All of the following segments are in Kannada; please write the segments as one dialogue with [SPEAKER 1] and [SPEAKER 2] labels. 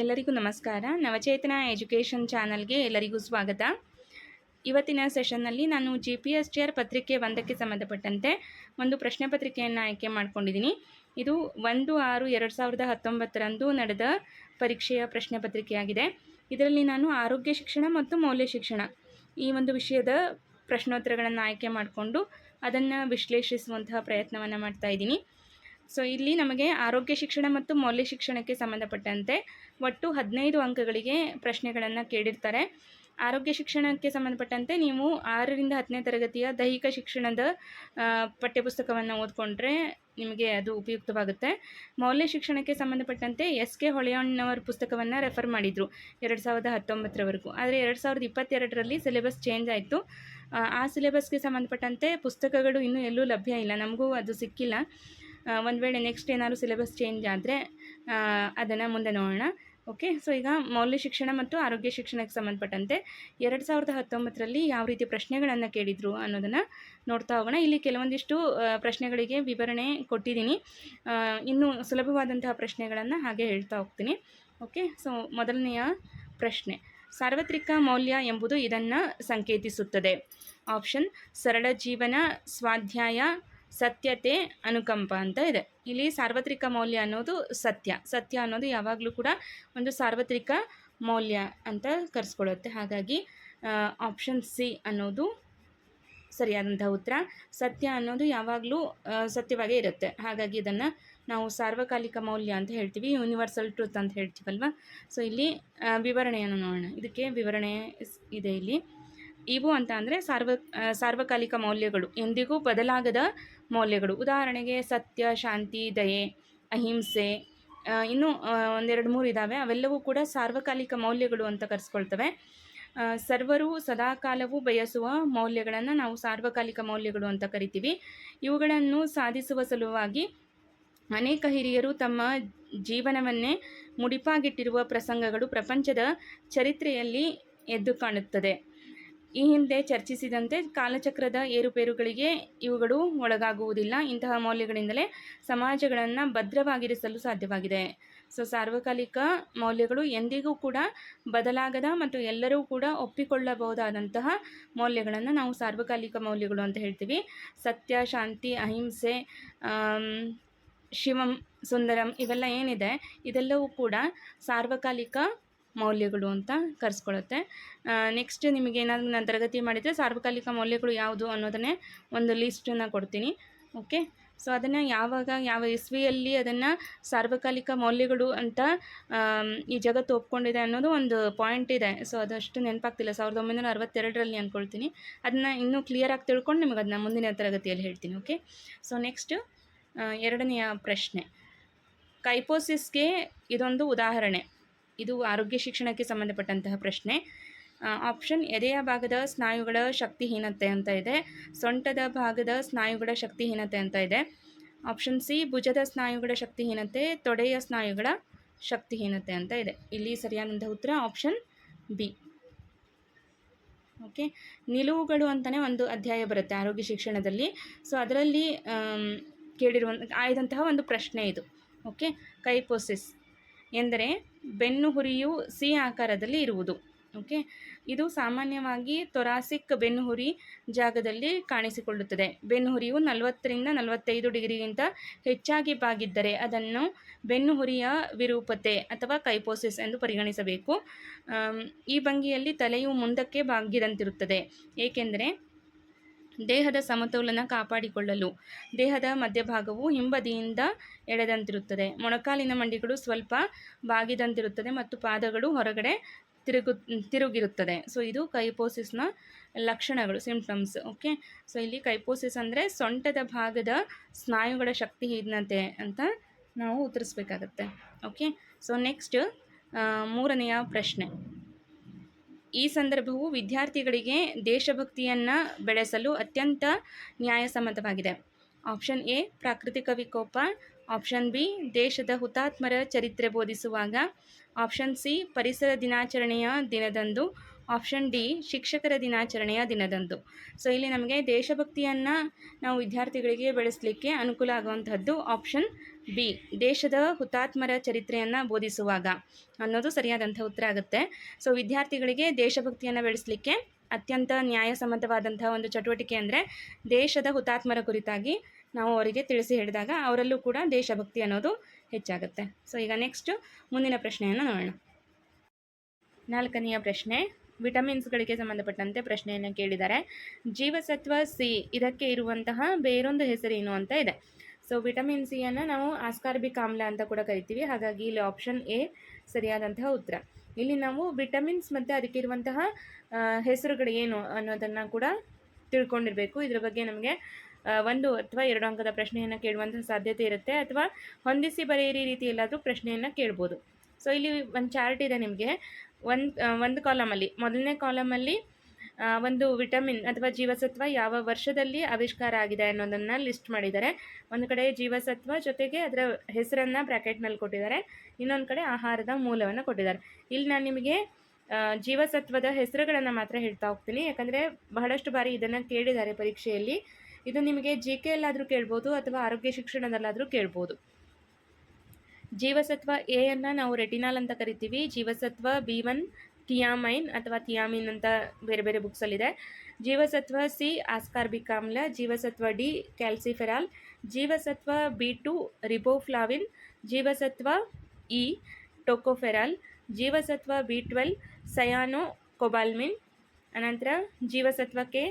[SPEAKER 1] ಎಲ್ಲರಿಗೂ ನಮಸ್ಕಾರ. ನವಚೇತನ ಎಜುಕೇಷನ್ ಚಾನಲ್ಗೆ ಎಲ್ಲರಿಗೂ ಸ್ವಾಗತ. ಇವತ್ತಿನ ಸೆಷನ್ನಲ್ಲಿ ನಾನು G P S T R ಪತ್ರಿಕೆ ಒಂದಕ್ಕೆ ಸಂಬಂಧಪಟ್ಟಂತೆ ಒಂದು ಪ್ರಶ್ನೆ ಪತ್ರಿಕೆಯನ್ನು ಆಯ್ಕೆ ಮಾಡಿಕೊಂಡಿದ್ದೀನಿ. ಇದು ಒಂದು ಆರು ಎರಡು ಸಾವಿರದ ಹತ್ತೊಂಬತ್ತರಂದು ನಡೆದ ಪರೀಕ್ಷೆಯ ಪ್ರಶ್ನೆ ಪತ್ರಿಕೆಯಾಗಿದೆ. ಇದರಲ್ಲಿ ನಾನು ಆರೋಗ್ಯ ಶಿಕ್ಷಣ ಮತ್ತು ಮೌಲ್ಯ ಶಿಕ್ಷಣ ಈ ಒಂದು ವಿಷಯದ ಪ್ರಶ್ನೋತ್ತರಗಳನ್ನು ಆಯ್ಕೆ ಮಾಡಿಕೊಂಡು ಅದನ್ನು ವಿಶ್ಲೇಷಿಸುವಂತಹ ಪ್ರಯತ್ನವನ್ನು ಮಾಡ್ತಾ ಇದ್ದೀನಿ. ಸೊ ಇಲ್ಲಿ ನಮಗೆ ಆರೋಗ್ಯ ಶಿಕ್ಷಣ ಮತ್ತು ಮೌಲ್ಯ ಶಿಕ್ಷಣಕ್ಕೆ ಸಂಬಂಧಪಟ್ಟಂತೆ ಒಟ್ಟು ಹದಿನೈದು ಅಂಕಗಳಿಗೆ ಪ್ರಶ್ನೆಗಳನ್ನು ಕೇಳಿರ್ತಾರೆ. ಆರೋಗ್ಯ ಶಿಕ್ಷಣಕ್ಕೆ ಸಂಬಂಧಪಟ್ಟಂತೆ ನೀವು ಆರರಿಂದ ಹತ್ತನೇ ತರಗತಿಯ ದೈಹಿಕ ಶಿಕ್ಷಣದ ಪಠ್ಯಪುಸ್ತಕವನ್ನು ಓದ್ಕೊಂಡ್ರೆ ನಿಮಗೆ ಅದು ಉಪಯುಕ್ತವಾಗುತ್ತೆ. ಮೌಲ್ಯ ಶಿಕ್ಷಣಕ್ಕೆ ಸಂಬಂಧಪಟ್ಟಂತೆ ಎಸ್ ಕೆ ಹೊಳೆಯಣ್ಣವರ ಪುಸ್ತಕವನ್ನು ರೆಫರ್ ಮಾಡಿದರು ಎರಡು ಸಾವಿರದ ಹತ್ತೊಂಬತ್ತರವರೆಗೂ. ಆದರೆ ಎರಡು ಸಾವಿರದ ಇಪ್ಪತ್ತೆರಡರಲ್ಲಿ ಸಿಲೆಬಸ್ ಚೇಂಜ್ ಆಯಿತು. ಆ ಸಿಲೆಬಸ್ಗೆ ಸಂಬಂಧಪಟ್ಟಂತೆ ಪುಸ್ತಕಗಳು ಇನ್ನೂ ಎಲ್ಲೂ ಲಭ್ಯ ಇಲ್ಲ. ನಮಗೂ ಅದು ಸಿಕ್ಕಿಲ್ಲ. ಒಂದು ವೇಳೆ ನೆಕ್ಸ್ಟ್ ಏನಾದರೂ ಸಿಲೆಬಸ್ ಚೇಂಜ್ ಆದರೆ ಅದನ್ನು ಮುಂದೆ ನೋಡೋಣ. ಓಕೆ ಸೊ ಈಗ ಮೌಲ್ಯ ಶಿಕ್ಷಣ ಮತ್ತು ಆರೋಗ್ಯ ಶಿಕ್ಷಣಕ್ಕೆ ಸಂಬಂಧಪಟ್ಟಂತೆ ಎರಡು ಸಾವಿರದ ಹತ್ತೊಂಬತ್ತರಲ್ಲಿ ಯಾವ ರೀತಿ ಪ್ರಶ್ನೆಗಳನ್ನು ಕೇಳಿದರು ಅನ್ನೋದನ್ನು ನೋಡ್ತಾ ಹೋಗೋಣ. ಇಲ್ಲಿ ಕೆಲವೊಂದಿಷ್ಟು ಪ್ರಶ್ನೆಗಳಿಗೆ ವಿವರಣೆ ಕೊಟ್ಟಿದ್ದೀನಿ. ಇನ್ನೂ ಸುಲಭವಾದಂತಹ ಪ್ರಶ್ನೆಗಳನ್ನು ಹಾಗೆ ಹೇಳ್ತಾ ಹೋಗ್ತೀನಿ. ಓಕೆ ಸೊ ಮೊದಲನೆಯ ಪ್ರಶ್ನೆ. ಸಾರ್ವತ್ರಿಕ ಮೌಲ್ಯ ಎಂಬುದು ಇದನ್ನು ಸಂಕೇತಿಸುತ್ತದೆ. ಆಪ್ಷನ್ ಸರಳ ಜೀವನ ಸ್ವಾಧ್ಯಾಯ ಸತ್ಯತೆ ಅನುಕಂಪ ಅಂತ ಇದೆ. ಇಲ್ಲಿ ಸಾರ್ವತ್ರಿಕ ಮೌಲ್ಯ ಅನ್ನೋದು ಸತ್ಯ. ಸತ್ಯ ಅನ್ನೋದು ಯಾವಾಗಲೂ ಕೂಡ ಒಂದು ಸಾರ್ವತ್ರಿಕ ಮೌಲ್ಯ ಅಂತ ಕರೆಸ್ಕೊಳ್ಳುತ್ತೆ. ಹಾಗಾಗಿ ಆಪ್ಷನ್ ಸಿ ಅನ್ನೋದು ಸರಿಯಾದಂಥ ಉತ್ತರ. ಸತ್ಯ ಅನ್ನೋದು ಯಾವಾಗಲೂ ಸತ್ಯವಾಗೇ ಇರುತ್ತೆ. ಹಾಗಾಗಿ ಇದನ್ನು ನಾವು ಸಾರ್ವಕಾಲಿಕ ಮೌಲ್ಯ ಅಂತ ಹೇಳ್ತೀವಿ ಯೂನಿವರ್ಸಲ್ ಟ್ರೂತ್ ಅಂತ ಹೇಳ್ತೀವಲ್ವ? ಸೊ ಇಲ್ಲಿ ವಿವರಣೆಯನ್ನು ನೋಡೋಣ. ಇದಕ್ಕೆ ವಿವರಣೆ ಇದೆ ಇಲ್ಲಿ. ಇವು ಅಂತ ಅಂದರೆ ಸಾರ್ವ ಸಾರ್ವಕಾಲಿಕ ಮೌಲ್ಯಗಳು. ಎಂದಿಗೂ ಬದಲಾಗದ ಮೌಲ್ಯಗಳು. ಉದಾಹರಣೆಗೆ ಸತ್ಯ, ಶಾಂತಿ, ದಯೆ, ಅಹಿಂಸೆ ಇನ್ನೂ ಒಂದೆರಡು ಮೂರು ಇದ್ದಾವೆ ಅವೆಲ್ಲವೂ ಕೂಡ ಸಾರ್ವಕಾಲಿಕ ಮೌಲ್ಯಗಳು ಅಂತ ಕರೆಸ್ಕೊಳ್ತವೆ. ಸರ್ವರು ಸದಾಕಾಲವೂ ಬಯಸುವ ಮೌಲ್ಯಗಳನ್ನು ನಾವು ಸಾರ್ವಕಾಲಿಕ ಮೌಲ್ಯಗಳು ಅಂತ ಕರಿತೀವಿ. ಇವುಗಳನ್ನು ಸಾಧಿಸುವ ಸಲುವಾಗಿ ಅನೇಕ ಹಿರಿಯರು ತಮ್ಮ ಜೀವನವನ್ನೇ ಮುಡಿಪಾಗಿಟ್ಟಿರುವ ಪ್ರಸಂಗಗಳು ಪ್ರಪಂಚದ ಚರಿತ್ರೆಯಲ್ಲಿ ಎದ್ದು ಕಾಣುತ್ತದೆ. ಈ ಹಿಂದೆ ಚರ್ಚಿಸಿದಂತೆ ಕಾಲಚಕ್ರದ ಏರುಪೇರುಗಳಿಗೆ ಇವುಗಳು ಒಳಗಾಗುವುದಿಲ್ಲ. ಇಂತಹ ಮೌಲ್ಯಗಳಿಂದಲೇ ಸಮಾಜಗಳನ್ನು ಭದ್ರವಾಗಿರಿಸಲು ಸಾಧ್ಯವಾಗಿದೆ. ಸೊ, ಸಾರ್ವಕಾಲಿಕ ಮೌಲ್ಯಗಳು ಎಂದಿಗೂ ಕೂಡ ಬದಲಾಗದ ಮತ್ತು ಎಲ್ಲರೂ ಕೂಡ ಒಪ್ಪಿಕೊಳ್ಳಬಹುದಾದಂತಹ ಮೌಲ್ಯಗಳನ್ನು ನಾವು ಸಾರ್ವಕಾಲಿಕ ಮೌಲ್ಯಗಳು ಅಂತ ಹೇಳ್ತೀವಿ. ಸತ್ಯ, ಶಾಂತಿ, ಅಹಿಂಸೆ ಶಿವಂ, ಸುಂದರಂ ಇವೆಲ್ಲ ಏನಿದೆ, ಇದೆಲ್ಲವೂ ಕೂಡ ಸಾರ್ವಕಾಲಿಕ ಮೌಲ್ಯಗಳು ಅಂತ ಕರೆಸ್ಕೊಳ್ಳುತ್ತೆ ನೆಕ್ಸ್ಟ್ ನಿಮಗೆ ಏನಾದರೂ ನಾನು ತರಗತಿ ಮಾಡಿದರೆ ಸಾರ್ವಕಾಲಿಕ ಮೌಲ್ಯಗಳು ಯಾವುದು ಅನ್ನೋದನ್ನೇ ಒಂದು ಲಿಸ್ಟನ್ನು ಕೊಡ್ತೀನಿ. ಓಕೆ ಸೊ ಅದನ್ನು ಯಾವಾಗ, ಯಾವ ಇಸ್ವಿಯಲ್ಲಿ ಅದನ್ನು ಸಾರ್ವಕಾಲಿಕ ಮೌಲ್ಯಗಳು ಅಂತ ಈ ಜಗತ್ತು ಒಪ್ಕೊಂಡಿದೆ ಅನ್ನೋದು ಒಂದು ಪಾಯಿಂಟ್ ಇದೆ. ಸೊ ಅದಷ್ಟು ನೆನಪಾಗ್ತಿಲ್ಲ. ಸಾವಿರದ ಒಂಬೈನೂರ ಅರವತ್ತೆರಡರಲ್ಲಿ ಅಂದ್ಕೊಳ್ತೀನಿ ಅದನ್ನು ಇನ್ನೂ ಕ್ಲಿಯರಾಗಿ ತಿಳ್ಕೊಂಡು ನಿಮಗೆ ಅದನ್ನ ಮುಂದಿನ ತರಗತಿಯಲ್ಲಿ ಹೇಳ್ತೀನಿ. ಓಕೆ ಸೊ ನೆಕ್ಸ್ಟ್ ಎರಡನೆಯ ಪ್ರಶ್ನೆ. ಕೈಪೋಸಿಸ್ಗೆ ಇದೊಂದು ಉದಾಹರಣೆ. ಇದು ಆರೋಗ್ಯ ಶಿಕ್ಷಣಕ್ಕೆ ಸಂಬಂಧಪಟ್ಟಂತಹ ಪ್ರಶ್ನೆ. ಆಪ್ಷನ್ ಎದೆಯ ಭಾಗದ ಸ್ನಾಯುಗಳ ಶಕ್ತಿಹೀನತೆ ಅಂತ ಇದೆ. ಸೊಂಟದ ಭಾಗದ ಸ್ನಾಯುಗಳ ಶಕ್ತಿಹೀನತೆ ಅಂತ ಇದೆ. ಆಪ್ಷನ್ ಸಿ ಭುಜದ ಸ್ನಾಯುಗಳ ಶಕ್ತಿಹೀನತೆ, ತೊಡೆಯ ಸ್ನಾಯುಗಳ ಶಕ್ತಿಹೀನತೆ ಅಂತ ಇದೆ. ಇಲ್ಲಿ ಸರಿಯಾದಂಥ ಉತ್ತರ ಆಪ್ಷನ್ ಬಿ ಓಕೆ ನಿಲುವುಗಳು ಅಂತಲೇ ಒಂದು ಅಧ್ಯಾಯ ಬರುತ್ತೆ ಆರೋಗ್ಯ ಶಿಕ್ಷಣದಲ್ಲಿ. ಸೊ ಅದರಲ್ಲಿ ಕೇಳಿರುವ ಆಯ್ದಂತಹ ಒಂದು ಪ್ರಶ್ನೆ ಇದು. ಓಕೆ ಕೈಪೋಸಿಸ್ ಎಂದರೆ ಬೆನ್ನು ಹುರಿಯು ಸಿ ಆಕಾರದಲ್ಲಿ ಇರುವುದು. ಓಕೆ? ಇದು ಸಾಮಾನ್ಯವಾಗಿ ತೊರಾಸಿಕ್ ಬೆನ್ನುಹುರಿ ಜಾಗದಲ್ಲಿ ಕಾಣಿಸಿಕೊಳ್ಳುತ್ತದೆ. ಬೆನ್ನುಹುರಿಯು ನಲವತ್ತರಿಂದ ನಲವತ್ತೈದು ಡಿಗ್ರಿಗಿಂತ ಹೆಚ್ಚಾಗಿ ಬಾಗಿದ್ದರೆ ಅದನ್ನು ಬೆನ್ನುಹುರಿಯ ವಿರೂಪತೆ ಅಥವಾ ಕೈಪೋಸಿಸ್ ಎಂದು ಪರಿಗಣಿಸಬೇಕು. ಈ ಭಂಗಿಯಲ್ಲಿ ತಲೆಯು ಮುಂದಕ್ಕೆ ಬಾಗಿದಂತಿರುತ್ತದೆ. ಏಕೆಂದರೆ ದೇಹದ ಸಮತೋಲನ ಕಾಪಾಡಿಕೊಳ್ಳಲು. ದೇಹದ ಮಧ್ಯಭಾಗವು ಹಿಂಬದಿಯಿಂದ ಎಳೆದಂತಿರುತ್ತದೆ. ಮೊಣಕಾಲಿನ ಮಂಡಿಗಳು ಸ್ವಲ್ಪ ಬಾಗಿದಂತಿರುತ್ತದೆ ಮತ್ತು ಪಾದಗಳು ಹೊರಗಡೆ ತಿರುಗು, ತಿರುಗಿರುತ್ತದೆ. ಸೊ ಇದು ಕೈಪೋಸಿಸ್ನ ಲಕ್ಷಣಗಳು ಸಿಂಪ್ಟಮ್ಸ್ ಓಕೆ ಸೊ ಇಲ್ಲಿ ಕೈಪೋಸಿಸ್ ಅಂದರೆ ಸೊಂಟದ ಭಾಗದ ಸ್ನಾಯುಗಳ ಶಕ್ತಿ ಹೀನತೆ ಅಂತ ನಾವು ಉತ್ತರಿಸ್ಬೇಕಾಗತ್ತೆ. ಓಕೆ ಸೊ ನೆಕ್ಸ್ಟ್ ಮೂರನೆಯ ಪ್ರಶ್ನೆ. ಈ ಸಂದರ್ಭವು ವಿದ್ಯಾರ್ಥಿಗಳಿಗೆ ದೇಶಭಕ್ತಿಯನ್ನು ಬೆಳೆಸಲು ಅತ್ಯಂತ ನ್ಯಾಯಸಮ್ಮತವಾಗಿದೆ. ಆಪ್ಷನ್ ಎ, ಪ್ರಾಕೃತಿಕ ವಿಕೋಪ. ಆಪ್ಷನ್ ಬಿ, ದೇಶದ ಹುತಾತ್ಮರ ಚರಿತ್ರೆ ಬೋಧಿಸುವಾಗ. ಆಪ್ಷನ್ ಸಿ, ಪರಿಸರ ದಿನಾಚರಣೆಯ ದಿನದಂದು. ಆಪ್ಷನ್ ಡಿ, ಶಿಕ್ಷಕರ ದಿನಾಚರಣೆಯ ದಿನದಂದು. ಸೊ, ಇಲ್ಲಿ ನಮಗೆ ದೇಶಭಕ್ತಿಯನ್ನು ನಾವು ವಿದ್ಯಾರ್ಥಿಗಳಿಗೆ ಬೆಳೆಸಲಿಕ್ಕೆ ಅನುಕೂಲ ಆಗುವಂಥದ್ದು ಆಪ್ಷನ್ ಬಿ, ದೇಶದ ಹುತಾತ್ಮರ ಚರಿತ್ರೆಯನ್ನು ಬೋಧಿಸುವಾಗ ಅನ್ನೋದು ಸರಿಯಾದಂಥ ಉತ್ತರ ಆಗುತ್ತೆ. ಸೊ ವಿದ್ಯಾರ್ಥಿಗಳಿಗೆ ದೇಶಭಕ್ತಿಯನ್ನು ಬೆಳೆಸಲಿಕ್ಕೆ ಅತ್ಯಂತ ನ್ಯಾಯಸಮ್ಮತವಾದಂಥ ಒಂದು ಚಟುವಟಿಕೆ ಅಂದರೆ ದೇಶದ ಹುತಾತ್ಮರ ಕುರಿತಾಗಿ ನಾವು ಅವರಿಗೆ ತಿಳಿಸಿ ಹೇಳಿದಾಗ ಅವರಲ್ಲೂ ಕೂಡ ದೇಶಭಕ್ತಿ ಅನ್ನೋದು ಹೆಚ್ಚಾಗುತ್ತೆ. ಸೊ ಈಗ ನೆಕ್ಸ್ಟ್ ಮುಂದಿನ ಪ್ರಶ್ನೆಯನ್ನು ನೋಡೋಣ. ನಾಲ್ಕನೆಯ ಪ್ರಶ್ನೆ ವಿಟಮಿನ್ಸ್ಗಳಿಗೆ ಸಂಬಂಧಪಟ್ಟಂತೆ ಪ್ರಶ್ನೆಯನ್ನು ಕೇಳಿದ್ದಾರೆ. ಜೀವಸತ್ವ ಸಿ, ಇದಕ್ಕೆ ಇರುವಂತಹ ಬೇರೊಂದು ಹೆಸರೇನು ಅಂತ ಇದೆ. ಸೊ ವಿಟಮಿನ್ ಸಿಯನ್ನು ನಾವು ಆಸ್ಕಾರ್ಬಿಕ್ ಆಮ್ಲ ಅಂತ ಕೂಡ ಕರಿತೀವಿ. ಹಾಗಾಗಿ ಇಲ್ಲಿ ಆಪ್ಷನ್ ಎ ಸರಿಯಾದಂತಹ ಉತ್ತರ. ಇಲ್ಲಿ ನಾವು ವಿಟಮಿನ್ಸ್ ಮತ್ತು ಅದಕ್ಕೆ ಇರುವಂತಹ ಹೆಸರುಗಳು ಏನು ಅನ್ನೋದನ್ನು ಕೂಡ ತಿಳ್ಕೊಂಡಿರಬೇಕು. ಇದ್ರ ಬಗ್ಗೆ ನಮಗೆ ಒಂದು ಅಥವಾ ಎರಡು ಅಂಕದ ಪ್ರಶ್ನೆಯನ್ನು ಕೇಳುವಂತಹ ಸಾಧ್ಯತೆ ಇರುತ್ತೆ. ಅಥವಾ ಹೊಂದಿಸಿ ಬರೆಯಿರಿ ರೀತಿ ಎಲ್ಲಾದರೂ ಪ್ರಶ್ನೆಯನ್ನು ಕೇಳ್ಬೋದು. ಸೊ ಇಲ್ಲಿ ಒಂದು ಚಾರ್ಟ್ ಇದೆ ನಿಮಗೆ. ಒಂದು ಒಂದು ಕಾಲಮಲ್ಲಿ ಮೊದಲನೇ ಕಾಲಮಲ್ಲಿ ಒಂದು ವಿಟಮಿನ್ ಅಥವಾ ಜೀವಸತ್ವ ಯಾವ ವರ್ಷದಲ್ಲಿ ಆವಿಷ್ಕಾರ ಆಗಿದೆ ಅನ್ನೋದನ್ನು ಲಿಸ್ಟ್ ಮಾಡಿದ್ದಾರೆ. ಒಂದು ಕಡೆ ಜೀವಸತ್ವ ಜೊತೆಗೆ ಅದರ ಹೆಸರನ್ನು ಬ್ರ್ಯಾಕೆಟ್ನಲ್ಲಿ ಕೊಟ್ಟಿದ್ದಾರೆ. ಇನ್ನೊಂದು ಕಡೆ ಆಹಾರದ ಮೂಲವನ್ನು ಕೊಟ್ಟಿದ್ದಾರೆ. ಇಲ್ಲಿ ನಾನು ನಿಮಗೆ ಜೀವಸತ್ವದ ಹೆಸರುಗಳನ್ನು ಮಾತ್ರ ಹೇಳ್ತಾ ಹೋಗ್ತೀನಿ. ಯಾಕಂದರೆ ಬಹಳಷ್ಟು ಬಾರಿ ಇದನ್ನು ಕೇಳಿದ್ದಾರೆ ಪರೀಕ್ಷೆಯಲ್ಲಿ. ಇದು ನಿಮಗೆ ಜಿ ಕೆ ಎಲ್ಲಾದರೂ ಕೇಳ್ಬೋದು ಅಥವಾ ಆರೋಗ್ಯ ಶಿಕ್ಷಣದಲ್ಲಾದರೂ ಕೇಳ್ಬೋದು. ಜೀವಸತ್ವ ಎ ಅನ್ನು ನಾವು ರೆಟಿನಾಲ್ ಅಂತ ಕರಿತೀವಿ. ಜೀವಸತ್ವ ಬಿ ಒನ್ ಥಿಯಾಮೈನ್ ಅಥವಾ ಥಿಯಾಮಿನ್ ಅಂತ ಬೇರೆ ಬೇರೆ ಬುಕ್ಸಲ್ಲಿದೆ ಜೀವಸತ್ವ ಸಿ ಆಸ್ಕಾರ್ಬಿಕ್ ಆಮ್ಲ ಜೀವಸತ್ವ ಡಿ ಕ್ಯಾಲ್ಸಿಫೆರಾಲ್, ಜೀವಸತ್ವ ಬಿ ಟು ರಿಬೋಫ್ಲಾವಿನ್, ಜೀವಸತ್ವ ಇ ಟೊಕೊಫೆರಾಲ್, ಜೀವಸತ್ವ ಬಿ ಟ್ವೆಲ್ ಸಯಾನೋ ಕೊಬಾಲ್ಮಿನ್ ಅನಂತರ ಜೀವಸತ್ವ ಕೆ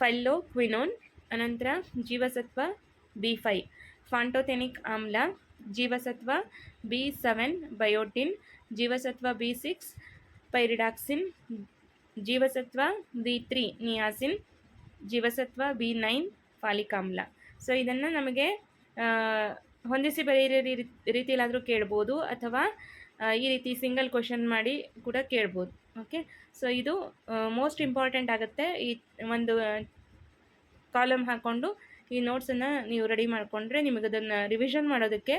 [SPEAKER 1] ಫೈಲೋ ಕ್ವಿನೋನ್ ಅನಂತರ ಜೀವಸತ್ವ ಬಿ ಫೈ. ಫಾಂಟೋಥೆನಿಕ್ ಆಮ್ಲ, ಜೀವಸತ್ವ ಬಿ ಸೆವೆನ್ ಬಯೋಟಿನ್, ಜೀವಸತ್ವ ಬಿ ಸಿಕ್ಸ್ ಪೈರಿಡಾಕ್ಸಿನ್, ಜೀವಸತ್ವ ಬಿ ತ್ರೀ ನಿಯಾಸಿನ್, ಜೀವಸತ್ವ ಬಿ ನೈನ್ ಫಾಲಿಕ್ ಆಮ್ಲ ಸೊ ಇದನ್ನು ನಮಗೆ ಹೊಂದಿಸಿ ಬರೆಯಿರೋ ರೀತಿಯಲ್ಲಾದರೂ ಕೇಳ್ಬೋದು ಅಥವಾ ಈ ರೀತಿ ಸಿಂಗಲ್ ಕ್ವಶನ್ ಮಾಡಿ ಕೂಡ ಕೇಳ್ಬೋದು. ಓಕೆ ಸೊ ಇದು ಮೋಸ್ಟ್ ಇಂಪಾರ್ಟೆಂಟ್ ಆಗುತ್ತೆ. ಈ ಒಂದು ಕಾಲಮ್ ಹಾಕ್ಕೊಂಡು ಈ ನೋಟ್ಸನ್ನು ನೀವು ರೆಡಿ ಮಾಡಿಕೊಂಡ್ರೆ ನಿಮಗೆ ಅದನ್ನು ರಿವಿಷನ್ ಮಾಡೋದಕ್ಕೆ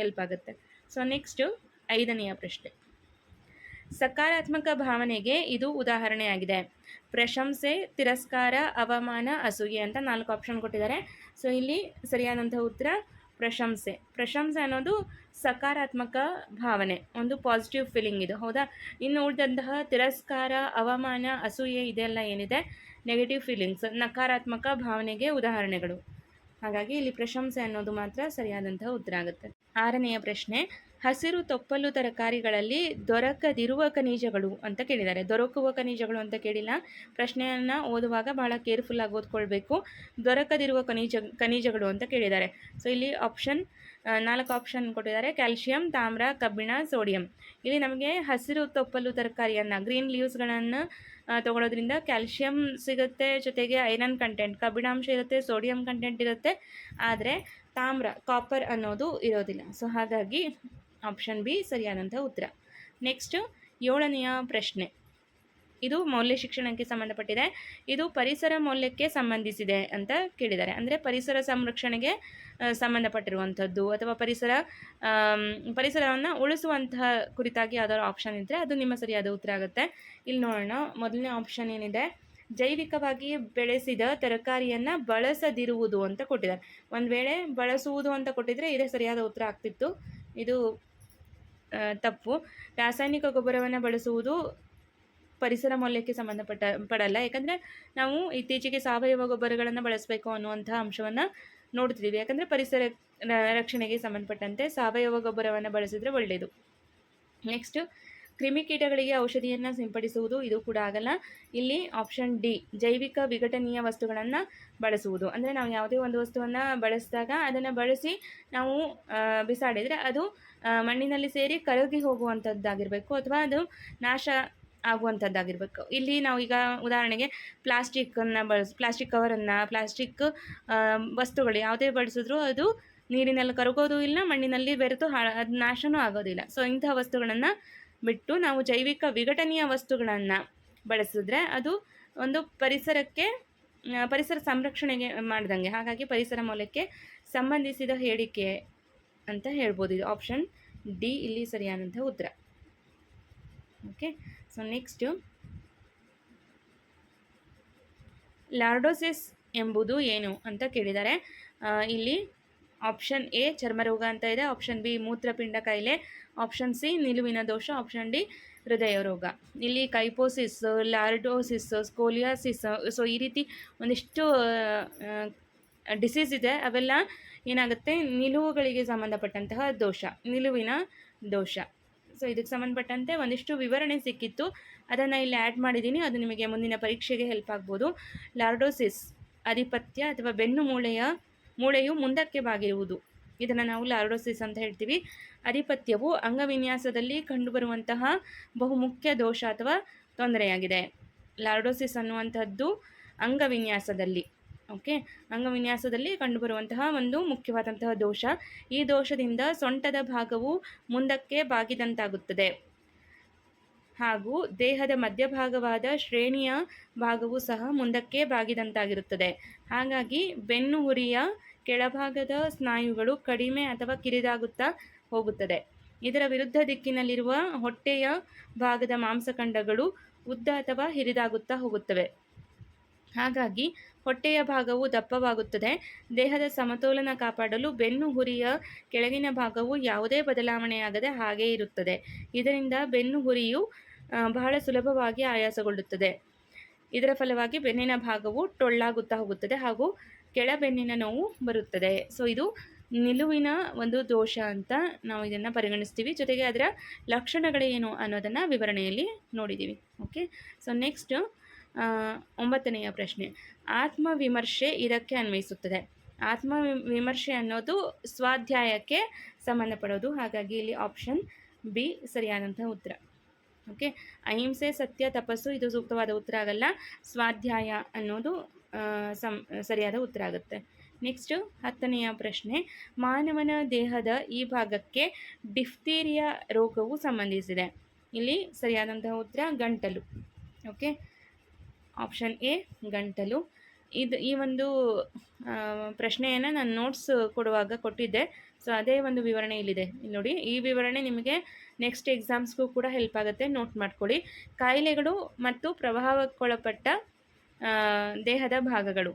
[SPEAKER 1] ಹೆಲ್ಪ್ ಆಗುತ್ತೆ. ಸೊ ನೆಕ್ಸ್ಟು ಐದನೆಯ ಪ್ರಶ್ನೆ. ಸಕಾರಾತ್ಮಕ ಭಾವನೆಗೆ ಇದು ಉದಾಹರಣೆಯಾಗಿದೆ. ಪ್ರಶಂಸೆ, ತಿರಸ್ಕಾರ, ಅವಮಾನ, ಅಸೂಯೆ ಅಂತ ನಾಲ್ಕು ಆಪ್ಷನ್ ಕೊಟ್ಟಿದ್ದಾರೆ. ಸೊ ಇಲ್ಲಿ ಸರಿಯಾದಂಥ ಉತ್ತರ ಪ್ರಶಂಸೆ. ಪ್ರಶಂಸೆ ಅನ್ನೋದು ಸಕಾರಾತ್ಮಕ ಭಾವನೆ, ಒಂದು ಪಾಸಿಟಿವ್ ಫೀಲಿಂಗ್ ಇದು. ಹೌದಾ? ಇನ್ನು ಉಳಿದಂತಹ ತಿರಸ್ಕಾರ, ಅವಮಾನ, ಅಸೂಯೆ ಇದೆಲ್ಲ ಏನಿದೆ? ನೆಗೆಟಿವ್ ಫೀಲಿಂಗ್ಸ್ ನಕಾರಾತ್ಮಕ ಭಾವನೆಗೆ ಉದಾಹರಣೆಗಳು. ಹಾಗಾಗಿ ಇಲ್ಲಿ ಪ್ರಶಂಸೆ ಅನ್ನೋದು ಮಾತ್ರ ಸರಿಯಾದಂತಹ ಉತ್ತರ ಆಗುತ್ತೆ. ಆರನೆಯ ಪ್ರಶ್ನೆ ಹಸಿರು ತೊಪ್ಪಲು ತರಕಾರಿಗಳಲ್ಲಿ ದೊರಕದಿರುವ ಖನಿಜಗಳು ಅಂತ ಕೇಳಿದ್ದಾರೆ. ದೊರಕುವ ಖನಿಜಗಳು ಅಂತ ಕೇಳಿಲ್ಲ. ಪ್ರಶ್ನೆಯನ್ನು ಓದುವಾಗ ಬಹಳ ಕೇರ್ಫುಲ್ಲಾಗಿ ಓದ್ಕೊಳ್ಬೇಕು. ದೊರಕದಿರುವ ಖನಿಜ, ಖನಿಜಗಳು ಅಂತ ಕೇಳಿದ್ದಾರೆ. ಸೊ ಇಲ್ಲಿ ಆಪ್ಷನ್ ನಾಲ್ಕು ಆಪ್ಷನ್ ಕೊಟ್ಟಿದ್ದಾರೆ. ಕ್ಯಾಲ್ಶಿಯಂ ತಾಮ್ರ, ಕಬ್ಬಿಣ ಸೋಡಿಯಂ ಇಲ್ಲಿ ನಮಗೆ ಹಸಿರು ತೊಪ್ಪಲು ತರಕಾರಿಯನ್ನು ಗ್ರೀನ್ ಲೀವ್ಸ್ಗಳನ್ನು ತಗೊಳ್ಳೋದ್ರಿಂದ ಕ್ಯಾಲ್ಶಿಯಂ ಸಿಗುತ್ತೆ, ಜೊತೆಗೆ ಐರನ್ ಕಂಟೆಂಟ್ ಕಬ್ಬಿಣಾಂಶ ಇರುತ್ತೆ ಸೋಡಿಯಂ ಕಂಟೆಂಟ್ ಇರುತ್ತೆ. ಆದರೆ ತಾಮ್ರ ಕಾಪರ್ ಅನ್ನೋದು ಇರೋದಿಲ್ಲ. ಸೊ ಹಾಗಾಗಿ ಆಪ್ಷನ್ ಬಿ ಸರಿಯಾದಂಥ ಉತ್ತರ. ನೆಕ್ಸ್ಟ್ ಏಳನೆಯ ಪ್ರಶ್ನೆ. ಇದು ಮೌಲ್ಯ ಶಿಕ್ಷಣಕ್ಕೆ ಸಂಬಂಧಪಟ್ಟಿದೆ. ಇದು ಪರಿಸರ ಮೌಲ್ಯಕ್ಕೆ ಸಂಬಂಧಿಸಿದೆ ಅಂತ ಕೇಳಿದ್ದಾರೆ. ಅಂದರೆ ಪರಿಸರ ಸಂರಕ್ಷಣೆಗೆ ಸಂಬಂಧಪಟ್ಟಿರುವಂಥದ್ದು ಅಥವಾ ಪರಿಸರ ಪರಿಸರವನ್ನು ಉಳಿಸುವಂತಹ ಕುರಿತಾಗಿ ಯಾವ್ದಾದ್ರು ಆಪ್ಷನ್ ಇದ್ದರೆ ಅದು ನಿಮ್ಮ ಸರಿಯಾದ ಉತ್ತರ ಆಗುತ್ತೆ. ಇಲ್ಲಿ ನೋಡೋಣ. ಮೊದಲನೇ ಆಪ್ಷನ್ ಏನಿದೆ? ಜೈವಿಕವಾಗಿ ಬೆಳೆಸಿದ ತರಕಾರಿಯನ್ನು ಬಳಸದಿರುವುದು ಅಂತ ಕೊಟ್ಟಿದ್ದಾರೆ. ಒಂದು ವೇಳೆ ಬಳಸುವುದು ಅಂತ ಕೊಟ್ಟಿದ್ರೆ ಇದೇ ಸರಿಯಾದ ಉತ್ತರ ಆಗ್ತಿತ್ತು. ಇದು ತಪ್ಪು. ರಾಸಾಯನಿಕ ಗೊಬ್ಬರವನ್ನು ಬಳಸುವುದು ಪರಿಸರ ಮೌಲ್ಯಕ್ಕೆ ಸಂಬಂಧಪಟ್ಟ, ಪಡಲ್ಲ. ಯಾಕಂದರೆ ನಾವು ಇತ್ತೀಚೆಗೆ ಸಾವಯವ ಗೊಬ್ಬರಗಳನ್ನು ಬಳಸಬೇಕು ಅನ್ನುವಂಥ ಅಂಶವನ್ನು ನೋಡ್ತಿದ್ದೀವಿ ಯಾಕಂದರೆ ಪರಿಸರ ರಕ್ಷಣೆಗೆ ಸಂಬಂಧಪಟ್ಟಂತೆ ಸಾವಯವ ಗೊಬ್ಬರವನ್ನು ಬಳಸಿದರೆ ಒಳ್ಳೆಯದು ನೆಕ್ಸ್ಟು ಕ್ರಿಮಿಕೀಟಗಳಿಗೆ ಔಷಧಿಯನ್ನು ಸಿಂಪಡಿಸುವುದು ಇದು ಕೂಡ ಆಗಲ್ಲ. ಇಲ್ಲಿ ಆಪ್ಷನ್ ಡಿ ಜೈವಿಕ ವಿಘಟನೀಯ ವಸ್ತುಗಳನ್ನು ಬಳಸುವುದು. ಅಂದರೆ ನಾವು ಯಾವುದೇ ಒಂದು ವಸ್ತುವನ್ನು ಬಳಸಿದಾಗ ಅದನ್ನು ಬಳಸಿ ನಾವು ಬಿಸಾಡಿದರೆ ಅದು ಮಣ್ಣಿನಲ್ಲಿ ಸೇರಿ ಕರಗಿ ಹೋಗುವಂಥದ್ದಾಗಿರಬೇಕು ಅಥವಾ ಅದು ನಾಶ ಆಗುವಂಥದ್ದಾಗಿರ್ಬೇಕು ಇಲ್ಲಿ ನಾವು ಈಗ ಉದಾಹರಣೆಗೆ ಪ್ಲಾಸ್ಟಿಕ್ಕನ್ನು ಬಳಸ್ ಪ್ಲಾಸ್ಟಿಕ್ ಕವರನ್ನು ಪ್ಲಾಸ್ಟಿಕ್ ವಸ್ತುಗಳು ಯಾವುದೇ ಬಳಸಿದ್ರೂ ಅದು ನೀರಿನಲ್ಲಿ ಕರಗೋದು ಇಲ್ಲ, ಮಣ್ಣಿನಲ್ಲಿ ಬೆರೆತು ಹಾ, ಅದು ನಾಶನೂ ಆಗೋದಿಲ್ಲ. ಸೊ ಇಂತಹ ವಸ್ತುಗಳನ್ನು ಬಿಟ್ಟು ನಾವು ಜೈವಿಕ ವಿಘಟನೀಯ ವಸ್ತುಗಳನ್ನು ಬಳಸಿದ್ರೆ ಅದು ಒಂದು ಪರಿಸರಕ್ಕೆ ಪರಿಸರ ಸಂರಕ್ಷಣೆಗೆ ಮಾಡ್ದಂಗೆ. ಹಾಗಾಗಿ ಪರಿಸರ ಮೌಲ್ಯಕ್ಕೆ ಸಂಬಂಧಿಸಿದ ಹೇಳಿಕೆ ಅಂತ ಹೇಳ್ಬೋದು. ಇದು ಆಪ್ಷನ್ ಡಿ ಇಲ್ಲಿ ಸರಿಯಾದಂಥ ಉತ್ತರ. ಓಕೆ ಸೊ ನೆಕ್ಸ್ಟು ಲಾರ್ಡೋಸಿಸ್ ಎಂಬುದು ಏನು ಅಂತ ಕೇಳಿದ್ದಾರೆ. ಇಲ್ಲಿ ಆಪ್ಷನ್ ಎ ಚರ್ಮರೋಗ ಅಂತ ಇದೆ. ಆಪ್ಷನ್ ಬಿ ಮೂತ್ರಪಿಂಡ ಕಾಯಿಲೆ. ಆಪ್ಷನ್ ಸಿ ನಿಲುವಿನ ದೋಷ. ಆಪ್ಷನ್ ಡಿ ಹೃದಯ ರೋಗ. ಇಲ್ಲಿ ಕೈಪೋಸಿಸ್ ಲಾರ್ಡೋಸಿಸ್ ಸ್ಕೋಲಿಯಾಸಿಸ್ ಸೊ ಈ ರೀತಿ ಒಂದಿಷ್ಟು ಡಿಸೀಸ್ ಇದೆ. ಅವೆಲ್ಲ ಏನಾಗುತ್ತೆ? ನಿಲುವುಗಳಿಗೆ ಸಂಬಂಧಪಟ್ಟಂತಹ ದೋಷ, ನಿಲುವಿನ ದೋಷ. ಸೊ ಇದಕ್ಕೆ ಸಂಬಂಧಪಟ್ಟಂತೆ ಒಂದಿಷ್ಟು ವಿವರಣೆ ಸಿಕ್ಕಿತ್ತು. ಅದನ್ನು ಇಲ್ಲಿ ಆ್ಯಡ್ ಮಾಡಿದ್ದೀನಿ. ಅದು ನಿಮಗೆ ಮುಂದಿನ ಪರೀಕ್ಷೆಗೆ ಹೆಲ್ಪ್ ಆಗ್ಬೋದು. ಲಾರ್ಡೋಸಿಸ್ ಅಧಿಪತ್ಯ ಅಥವಾ ಬೆನ್ನು ಮೂಳೆಯ, ಮೂಳೆಯು ಮುಂದಕ್ಕೆ ಬಾಗಿರುವುದು. ಇದನ್ನು ನಾವು ಲಾರ್ಡೋಸಿಸ್ ಅಂತ ಹೇಳ್ತೀವಿ. ಅಧಿಪತ್ಯವು ಅಂಗವಿನ್ಯಾಸದಲ್ಲಿ ಕಂಡುಬರುವಂತಹ ಬಹುಮುಖ್ಯ ದೋಷ ಅಥವಾ ತೊಂದರೆಯಾಗಿದೆ. ಲಾರ್ಡೋಸಿಸ್ ಅನ್ನುವಂಥದ್ದು ಅಂಗವಿನ್ಯಾಸದಲ್ಲಿ, ಓಕೆ? ಅಂಗವಿನ್ಯಾಸದಲ್ಲಿ ಕಂಡುಬರುವಂತಹ ಒಂದು ಮುಖ್ಯವಾದಂತಹ ದೋಷ. ಈ ದೋಷದಿಂದ ಸೊಂಟದ ಭಾಗವು ಮುಂದಕ್ಕೆ ಬಾಗಿದಂತಾಗುತ್ತದೆ. ಹಾಗೂ ದೇಹದ ಮಧ್ಯಭಾಗವಾದ ಶ್ರೇಣಿಯ ಭಾಗವು ಸಹ ಮುಂದಕ್ಕೆ ಬಾಗಿದಂತಾಗಿರುತ್ತದೆ. ಹಾಗಾಗಿ ಬೆನ್ನು ಹುರಿಯ ಕೆಳಭಾಗದ ಸ್ನಾಯುಗಳು ಕಡಿಮೆ ಅಥವಾ ಕಿರಿದಾಗುತ್ತಾ ಹೋಗುತ್ತದೆ. ಇದರ ವಿರುದ್ಧ ದಿಕ್ಕಿನಲ್ಲಿರುವ ಹೊಟ್ಟೆಯ ಭಾಗದ ಮಾಂಸಖಂಡಗಳು ಉದ್ದ ಅಥವಾ ಹಿರಿದಾಗುತ್ತಾ ಹೋಗುತ್ತವೆ. ಹಾಗಾಗಿ ಹೊಟ್ಟೆಯ ಭಾಗವು ದಪ್ಪವಾಗುತ್ತದೆ. ದೇಹದ ಸಮತೋಲನ ಕಾಪಾಡಲು ಬೆನ್ನು ಹುರಿಯ ಕೆಳಗಿನ ಭಾಗವು ಯಾವುದೇ ಬದಲಾವಣೆಯಾಗದೆ ಹಾಗೇ ಇರುತ್ತದೆ. ಇದರಿಂದ ಬೆನ್ನು ಹುರಿಯು ಬಹಳ ಸುಲಭವಾಗಿ ಆಯಾಸಗೊಳ್ಳುತ್ತದೆ. ಇದರ ಫಲವಾಗಿ ಬೆನ್ನಿನ ಭಾಗವು ಟೊಳ್ಳಾಗುತ್ತಾ ಹೋಗುತ್ತದೆ ಹಾಗೂ ಕೆಳ ಬೆನ್ನಿನ ನೋವು ಬರುತ್ತದೆ. ಸೊ ಇದು ನಿಲುವಿನ ಒಂದು ದೋಷ ಅಂತ ನಾವು ಇದನ್ನು ಪರಿಗಣಿಸ್ತೀವಿ. ಜೊತೆಗೆ ಅದರ ಲಕ್ಷಣಗಳೇನು ಅನ್ನೋದನ್ನು ವಿವರಣೆಯಲ್ಲಿ ನೋಡಿದ್ದೀವಿ ಓಕೆ ಸೊ ನೆಕ್ಸ್ಟ್ ಒಂಬತ್ತನೆಯ ಪ್ರಶ್ನೆ. ಆತ್ಮವಿಮರ್ಶೆ ಇದಕ್ಕೆ ಅನ್ವಯಿಸುತ್ತದೆ. ಆತ್ಮ ವಿಮರ್ಶೆ ಅನ್ನೋದು ಸ್ವಾಧ್ಯಾಯಕ್ಕೆ ಸಂಬಂಧಪಡೋದು. ಹಾಗಾಗಿ ಇಲ್ಲಿ ಆಪ್ಷನ್ ಬಿ ಸರಿಯಾದಂಥ ಉತ್ತರ. ಓಕೆ ಅಹಿಂಸೆ, ಸತ್ಯ, ತಪಸ್ಸು, ಇದು ಸೂಕ್ತವಾದ ಉತ್ತರ ಆಗಲ್ಲ. ಸ್ವಾಧ್ಯಾಯ ಅನ್ನೋದು ಸಂ, ಸರಿಯಾದ ಉತ್ತರ ಆಗುತ್ತೆ. ನೆಕ್ಸ್ಟು ಹತ್ತನೆಯ ಪ್ರಶ್ನೆ. ಮಾನವನ ದೇಹದ ಈ ಭಾಗಕ್ಕೆ ಡಿಫ್ತೀರಿಯಾ ರೋಗವು ಸಂಬಂಧಿಸಿದೆ. ಇಲ್ಲಿ ಸರಿಯಾದಂತಹ ಉತ್ತರ, ಗಂಟಲು. ಓಕೆ ಆಪ್ಷನ್ ಎ ಗಂಟಲು. ಇದು ಈ ಒಂದು ಪ್ರಶ್ನೆಯನ್ನು ನಾನು ನೋಟ್ಸ್ ಕೊಡುವಾಗ ಕೊಟ್ಟಿದ್ದೆ. ಸೊ ಅದೇ ಒಂದು ವಿವರಣೆ ಇಲ್ಲಿದೆ. ಇಲ್ಲಿ ನೋಡಿ, ಈ ವಿವರಣೆ ನಿಮಗೆ ನೆಕ್ಸ್ಟ್ ಎಕ್ಸಾಮ್ಸ್ಗೂ ಕೂಡ ಹೆಲ್ಪ್ ಆಗುತ್ತೆ. ನೋಟ್ ಮಾಡ್ಕೊಳ್ಳಿ. ಕಾಯಿಲೆಗಳು ಮತ್ತು ಪ್ರಭಾವಕ್ಕೊಳಪಟ್ಟ ದೇಹದ ಭಾಗಗಳು.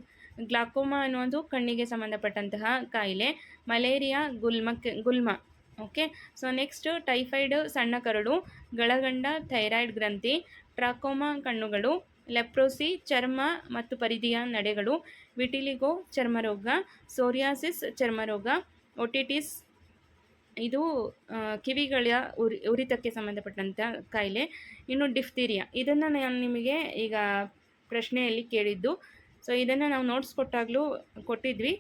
[SPEAKER 1] ಗ್ಲಾಕೋಮಾ ಅನ್ನೋದು ಕಣ್ಣಿಗೆ ಸಂಬಂಧಪಟ್ಟಂತಹ ಕಾಯಿಲೆ. ಮಲೇರಿಯಾ ಗುಲ್ಮಕ್ಕೆ ಗುಲ್ಮ. ಓಕೆ ಸೊ ನೆಕ್ಸ್ಟ್ ಟೈಫಾಯ್ಡ್ ಸಣ್ಣ ಕರಡು, ಗಳಗಂಡ ಥೈರಾಯ್ಡ್ ಗ್ರಂಥಿ ಟ್ರಾಕೋಮಾ ಕಣ್ಣುಗಳು ಲೆಪ್ರೋಸಿ ಚರ್ಮ ಮತ್ತು ಪರಿಧಿಯ ನಡೆಗಳು ವಿಟಿಲಿಗೋ ಚರ್ಮರೋಗ ಸೋರಿಯಾಸಿಸ್ ಚರ್ಮರೋಗ ಒಟಿಟಿಸ್ ಇದು ಕಿವಿಗಳ ಉರಿ, ಉರಿತಕ್ಕೆ ಸಂಬಂಧಪಟ್ಟಂಥ ಕಾಯಿಲೆ, ಇನ್ನು ಡಿಫ್ತೀರಿಯಾ. ಇದನ್ನು ನಾನು ನಿಮಗೆ ಈಗ ಪ್ರಶ್ನೆಯಲ್ಲಿ ಕೇಳಿದ್ದು. ಸೊ ಇದನ್ನು ನಾವು ನೋಟ್ಸ್ ಕೊಟ್ಟಾಗಲೂ ಕೊಟ್ಟಿದ್ವಿ.